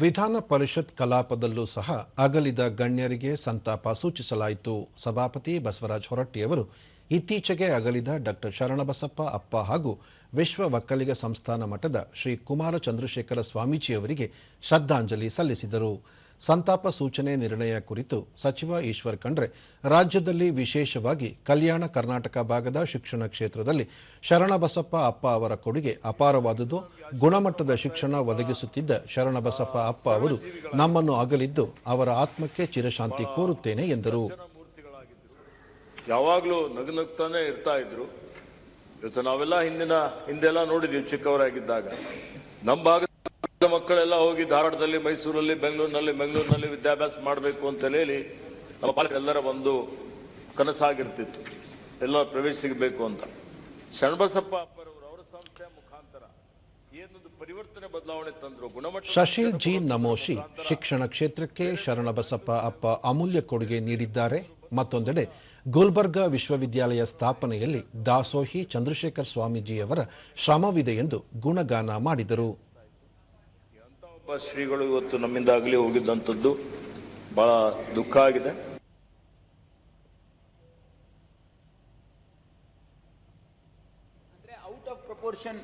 ವಿಧಾನ ಪರಿಷತ್ ಕಲಾಪದಲ್ಲೂ ಸಹ ಅಗಲಿದ ಗಣ್ಯರಿಗೆ ಸಂತಾಪ ಸೂಚಿಸಲಾಯಿತು. ಸಭಾಪತಿ ಬಸವರಾಜ ಹೊರಟ್ಟಿಯವರು ಇತ್ತೀಚೆಗೆ ಅಗಲಿದ ಡಾಕ್ಟರ್ ಶರಣಬಸಪ್ಪ ಅಪ್ಪ ಹಾಗೂ ವಿಶ್ವ ಒಕ್ಕಲಿಗ ಸಂಸ್ಥಾನ ಮಠದ ಶ್ರೀ ಕುಮಾರ ಚಂದ್ರಶೇಖರ ಸ್ವಾಮೀಜಿಯವರಿಗೆ ಶ್ರದ್ಧಾಂಜಲಿ ಸಲ್ಲಿಸಿದರು. ಸಂತಾಪ ಸೂಚನೆ ನಿರ್ಣಯ ಕುರಿತು ಸಚಿವ ಈಶ್ವರ್ ಖಂಡ್ರೆ ರಾಜ್ಯದಲ್ಲಿ ವಿಶೇಷವಾಗಿ ಕಲ್ಯಾಣ ಕರ್ನಾಟಕ ಭಾಗದ ಶಿಕ್ಷಣ ಕ್ಷೇತ್ರದಲ್ಲಿ ಶರಣಬಸಪ್ಪ ಅಪ್ಪ ಅವರ ಕೊಡುಗೆ ಅಪಾರವಾದುದು. ಗುಣಮಟ್ಟದ ಶಿಕ್ಷಣ ಒದಗಿಸುತ್ತಿದ್ದ ಶರಣಬಸಪ್ಪ ಅಪ್ಪ ಅವರು ನಮ್ಮನ್ನು ಅಗಲಿದ್ದು ಅವರ ಆತ್ಮಕ್ಕೆ ಚಿರಶಾಂತಿ ಕೋರುತ್ತೇನೆ ಎಂದರು. ಯಾವಾಗಲೂ ನಗು ನಗ್ತಾನೆ ಇರ್ತಾ ಇದ್ರು. ಇವತ್ತು ನಾವೆಲ್ಲ ಹಿಂದಿನ ಹಿಂದೆಲ್ಲ ನೋಡಿದೀವಿ ಚಿಕ್ಕವರಾಗಿದ್ದಾಗ. ನಮ್ಮ ಭಾಗದ ಮಕ್ಕಳೆಲ್ಲ ಹೋಗಿ ಧಾರವಾಡದಲ್ಲಿ ಮೈಸೂರಲ್ಲಿ ಬೆಂಗಳೂರಿನಲ್ಲಿ ಬೆಂಗಳೂರಿನಲ್ಲಿ ವಿದ್ಯಾಭ್ಯಾಸ ಮಾಡಬೇಕು ಅಂತ ಹೇಳಿ ನಮ್ಮ ಪಾಲಕರೆಲ್ಲರ ಒಂದು ಕನಸಾಗಿರ್ತಿತ್ತು. ಎಲ್ಲ ಪ್ರವೇಶ ಸಿಗಬೇಕು ಅಂತ. ಶರಣಬಸಪ್ಪ ಅಪ್ಪರವರು ಅವರ ಸಂಸ್ಥೆಯ ಮುಖಾಂತರ ಏನೊಂದು ಪರಿವರ್ತನೆ ಬದಲಾವಣೆ ತಂದ್ರು? ಗುಣಮಟ್ಟ ಶಶೀಲ್ ಜಿ ನಮೋಶಿ ಶಿಕ್ಷಣ ಕ್ಷೇತ್ರಕ್ಕೆ ಶರಣಬಸಪ್ಪ ಅಪ್ಪ ಅಮೂಲ್ಯ ಕೊಡುಗೆ ನೀಡಿದ್ದಾರೆ. ಮತ್ತೊಂದೆಡೆ ಗುಲ್ಬರ್ಗಾ ವಿಶ್ವವಿದ್ಯಾಲಯ ಸ್ಥಾಪನೆಯಲ್ಲಿ ದಾಸೋಹಿ ಚಂದ್ರಶೇಖರ್ ಸ್ವಾಮೀಜಿಯವರ ಶ್ರಮವಿದೆ ಎಂದು ಗುಣಗಾನ ಮಾಡಿದರು. ಒಬ್ಬ ಶ್ರೀಗಳು ಇವತ್ತು ನಮ್ಮಿಂದ ಆಗಲಿ ಹೋಗಿದ್ದಂಥದ್ದು ಬಹಳ ದುಃಖ ಆಗಿದೆ. ಔಟ್ ಆಫ್ ಪ್ರಪೋರ್ಷನ್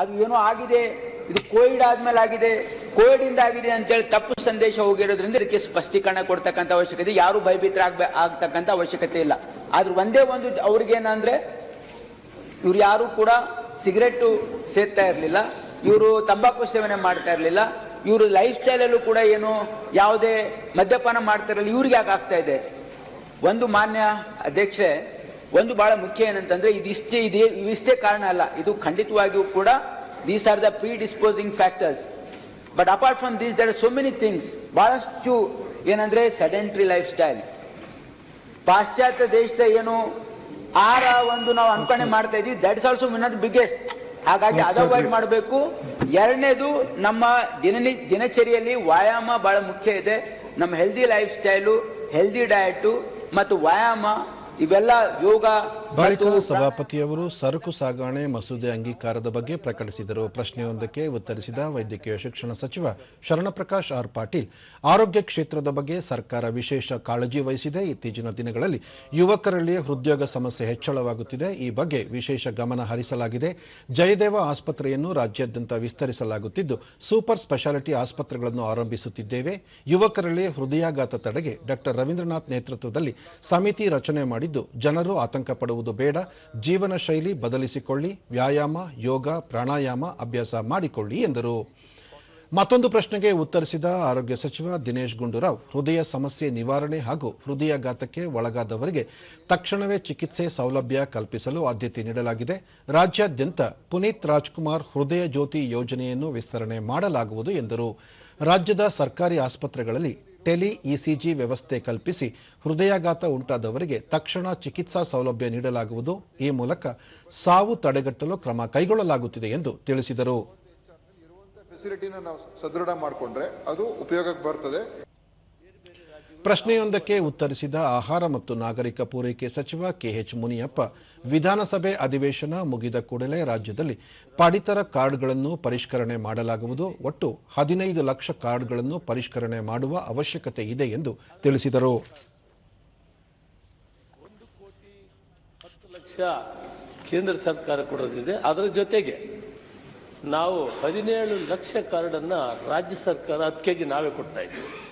ಅದು ಏನೋ ಆಗಿದೆ, ಇದು ಕೋವಿಡ್ ಆದ್ಮೇಲೆ ಆಗಿದೆ ಕೋವಿಡ್ ಇಂದ ಆಗಿದೆ ಅಂತೇಳಿ ತಪ್ಪು ಸಂದೇಶ ಹೋಗಿರೋದ್ರಿಂದ ಇದಕ್ಕೆ ಸ್ಪಷ್ಟೀಕರಣ ಕೊಡ್ತಕ್ಕಂಥ ಅವಶ್ಯಕತೆ, ಯಾರು ಭಯಭೀತರ ಆಗ್ಬೇ, ಆಗ್ತಕ್ಕಂಥ ಅವಶ್ಯಕತೆ ಇಲ್ಲ. ಆದ್ರೆ ಒಂದೇ ಒಂದು ಅವ್ರಿಗೇನಂದ್ರೆ, ಇವ್ರು ಯಾರು ಕೂಡ ಸಿಗರೆಟ್ಟು ಸೇರ್ತಾ ಇರಲಿಲ್ಲ, ಇವರು ತಂಬಾಕು ಸೇವನೆ ಮಾಡ್ತಾ ಇರಲಿಲ್ಲ ಇವರು ಲೈಫ್ ಸ್ಟೈಲಲ್ಲೂ ಕೂಡ ಏನು ಯಾವುದೇ ಮದ್ಯಪಾನ ಮಾಡ್ತಾರಲ್ಲ ಇವ್ರಿಗೆ ಯಾಕೆ ಆಗ್ತಾ ಇದೆ? ಒಂದು ಮಾನ್ಯ ಅಧ್ಯಕ್ಷೆ ಒಂದು ಬಹಳ ಮುಖ್ಯ ಏನಂತಂದ್ರೆ ಇದಿಷ್ಟೇ ಇದೆ ಇವಿಷ್ಟೇ ಕಾರಣ ಅಲ್ಲ. ಇದು ಖಂಡಿತವಾಗಿಯೂ ಕೂಡ these are the predisposing factors but apart from these there are so many things ಬಹಳಷ್ಟು ಏನಂದ್ರೆ ಸೆಡೆಂಟ್ರಿ ಲೈಫ್ ಸ್ಟೈಲ್ ಪಾಶ್ಚಾತ್ಯ ದೇಶದ ಏನು ಆರ ಒಂದು ನಾವು ಅನ್ಕೊಂಡೆ ಮಾಡ್ತಾ ಇದೀವಿ that is also one of the biggest ಹಾಗಾಗಿ ಅದ ಅವಾಯ್ಡ್ ಮಾಡಬೇಕು. ಎರಡನೇದು ನಮ್ಮ ದಿನನಿ ದಿನಚರಿಯಲ್ಲಿ ವ್ಯಾಯಾಮ ಬಹಳ ಮುಖ್ಯ ಇದೆ. ನಮ್ಮ healthy lifestyle healthy diet ಮತ್ತು ವ್ಯಾಯಾಮ ಇವೆಲ್ಲ ಯೋಗ ಬಳಿಕ ಸಭಾಪತಿಯವರು ಸರಕು ಸಾಗಣೆ ಮಸೂದೆ ಅಂಗೀಕಾರದ ಬಗ್ಗೆ ಪ್ರಕಟಿಸಿದರು. ಪ್ರಶ್ನೆಯೊಂದಕ್ಕೆ ಉತ್ತರಿಸಿದ ವೈದ್ಯಕೀಯ ಶಿಕ್ಷಣ ಸಚಿವ ಶರಣಪ್ರಕಾಶ್ ಆರ್ ಪಾಟೀಲ್ ಆರೋಗ್ಯ ಕ್ಷೇತ್ರದ ಬಗ್ಗೆ ಸರ್ಕಾರ ವಿಶೇಷ ಕಾಳಜಿ ವಹಿಸಿದೆ. ಇತ್ತೀಚಿನ ದಿನಗಳಲ್ಲಿ ಯುವಕರಲ್ಲಿ ಹೃದ್ಯೋಗ ಸಮಸ್ಯೆ ಹೆಚ್ಚಳವಾಗುತ್ತಿದೆ. ಈ ಬಗ್ಗೆ ವಿಶೇಷ ಗಮನ ಹರಿಸಲಾಗಿದೆ. ಜಯದೇವ ಆಸ್ಪತ್ರೆಯನ್ನು ರಾಜ್ಯಾದ್ಯಂತ ವಿಸ್ತರಿಸಲಾಗುತ್ತಿದ್ದು ಸೂಪರ್ ಸ್ಪೆಷಾಲಿಟಿ ಆಸ್ಪತ್ರೆಗಳನ್ನು ಆರಂಭಿಸುತ್ತಿದ್ದೇವೆ. ಯುವಕರಲ್ಲಿ ಹೃದಯಾಘಾತ ತಡೆಗೆ ಡಾಕ್ಟರ್ ರವೀಂದ್ರನಾಥ್ ನೇತೃತ್ವದಲ್ಲಿ ಸಮಿತಿ ರಚನೆ ಮಾಡಿದ್ದು ಜನರು ಆತಂಕ ಪಡುವುದು ಬೇಡ. ಜೀವನ ಶೈಲಿ ಬದಲಿಸಿಕೊಳ್ಳಿ. ವ್ಯಾಯಾಮ, ಯೋಗ, ಪ್ರಾಣಾಯಾಮ, ಅಭ್ಯಾಸ ಮಾಡಿಕೊಳ್ಳಿ ಎಂದರು. ಮತ್ತೊಂದು ಪ್ರಶ್ನೆಗೆ ಉತ್ತರಿಸಿದ ಆರೋಗ್ಯ ಸಚಿವ ದಿನೇಶ್ ಗುಂಡೂರಾವ್, ಹೃದಯ ಸಮಸ್ಯೆ ನಿವಾರಣೆ ಹಾಗೂ ಹೃದಯಾಘಾತಕ್ಕೆ ಒಳಗಾದವರಿಗೆ ತಕ್ಷಣವೇ ಚಿಕಿತ್ಸೆ ಸೌಲಭ್ಯ ಕಲ್ಪಿಸಲು ಆದ್ಯತೆ ನೀಡಲಾಗಿದೆ. ರಾಜ್ಯಾದ್ಯಂತ ಪುನೀತ್ ರಾಜ್ಕುಮಾರ್ ಹೃದಯ ಜ್ಯೋತಿ ಯೋಜನೆಯನ್ನು ವಿಸ್ತರಣೆ ಮಾಡಲಾಗುವುದು ಎಂದರು. ರಾಜ್ಯದ ಸರ್ಕಾರಿ ಆಸ್ಪತ್ರೆಗಳಲ್ಲಿ ಟೆಲಿ ಇಸಿಜಿ ವ್ಯವಸ್ಥೆ ಕಲ್ಪಿಸಿ ಹೃದಯಾಘಾತ ಉಂಟಾದವರಿಗೆ ತಕ್ಷಣ ಚಿಕಿತ್ಸಾ ಸೌಲಭ್ಯ ನೀಡಲಾಗುವುದು. ಈ ಮೂಲಕ ಸಾವು ತಡೆಗಟ್ಟಲು ಕ್ರಮ ಕೈಗೊಳ್ಳಲಾಗುತ್ತಿದೆ ಎಂದು ತಿಳಿಸಿದರು. ಫೆಸಿಲಿಟಿನ ನಾವು ಸದೃಢ ಮಾಡಿಕೊಂಡ್ರೆ ಅದು ಉಪಯೋಗಕ್ಕೆ ಬರ್ತದೆ. ಪ್ರಶ್ನೆಯೊಂದಕ್ಕೆ ಉತ್ತರಿಸಿದ ಆಹಾರ ಮತ್ತು ನಾಗರಿಕ ಪೂರೈಕೆ ಸಚಿವ ಕೆಎಚ್ ಮುನಿಯಪ್ಪ, ವಿಧಾನಸಭೆ ಅಧಿವೇಶನ ಮುಗಿದ ಕೂಡಲೇ ರಾಜ್ಯದಲ್ಲಿ ಪಡಿತರ ಕಾರ್ಡ್ಗಳನ್ನು ಪರಿಷ್ಕರಣೆ ಮಾಡಲಾಗುವುದು. ಒಟ್ಟು ಹದಿನೈದು ಲಕ್ಷ ಕಾರ್ಡ್ಗಳನ್ನು ಪರಿಷ್ಕರಣೆ ಮಾಡುವ ಅವಶ್ಯಕತೆ ಇದೆ ಎಂದು ತಿಳಿಸಿದರು. ಕೇಂದ್ರ ಸರ್ಕಾರ ಕೊಡೋದಿದೆ. ಅದರ ಜೊತೆಗೆ ನಾವು ಹದಿನೇಳು ಲಕ್ಷ ಕಾರ್ಡನ್ನು ರಾಜ್ಯ ಸರ್ಕಾರ ಹತ್ತು ಕೆ ಜಿ ನಾವೇ ಕೊಡ್ತಾ ಇದ್ದೀವಿ.